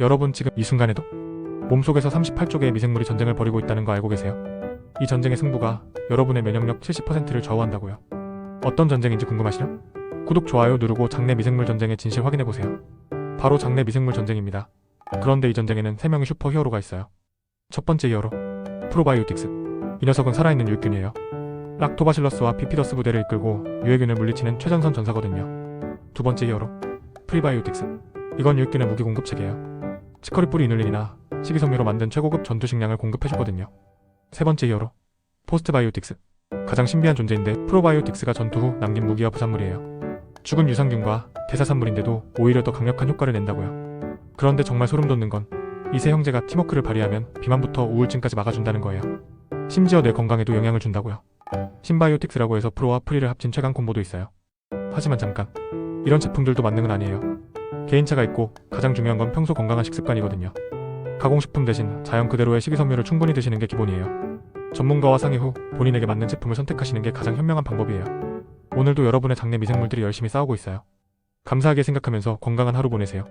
여러분 지금 이 순간에도 몸속에서 38조 개의 미생물이 전쟁을 벌이고 있다는 거 알고 계세요? 이 전쟁의 승부가 여러분의 면역력 70%를 좌우한다고요. 어떤 전쟁인지 궁금하시죠? 구독, 좋아요 누르고 장내 미생물 전쟁의 진실 확인해 보세요. 바로 장내 미생물 전쟁입니다. 그런데 이 전쟁에는 3명의 슈퍼 히어로가 있어요. 첫 번째 히어로, 프로바이오틱스. 이 녀석은 살아있는 유익균이에요. 락토바실러스와 비피더스 부대를 이끌고 유해균을 물리치는 최전선 전사거든요. 두 번째 히어로, 프리바이오틱스. 이건 유익균의 무기 공급 체계예요. 치커리 뿌리 이눌린이나 식이섬유로 만든 최고급 전투 식량을 공급해주거든요. 세 번째 히어로, 포스트바이오틱스. 가장 신비한 존재인데 프로바이오틱스가 전투 후 남긴 무기와 부산물이에요. 죽은 유산균과 대사산물인데도 오히려 더 강력한 효과를 낸다고요. 그런데 정말 소름 돋는 건 이 세 형제가 팀워크를 발휘하면 비만부터 우울증까지 막아준다는 거예요. 심지어 뇌 건강에도 영향을 준다고요. 신바이오틱스라고 해서 프로와 프리를 합친 최강 콤보도 있어요. 하지만 잠깐 이런 제품들도 만능은 아니에요. 개인차가 있고 가장 중요한 건 평소 건강한 식습관이거든요. 가공식품 대신 자연 그대로의 식이섬유를 충분히 드시는 게 기본이에요. 전문가와 상의 후 본인에게 맞는 제품을 선택하시는 게 가장 현명한 방법이에요. 오늘도 여러분의 장내 미생물들이 열심히 싸우고 있어요. 감사하게 생각하면서 건강한 하루 보내세요.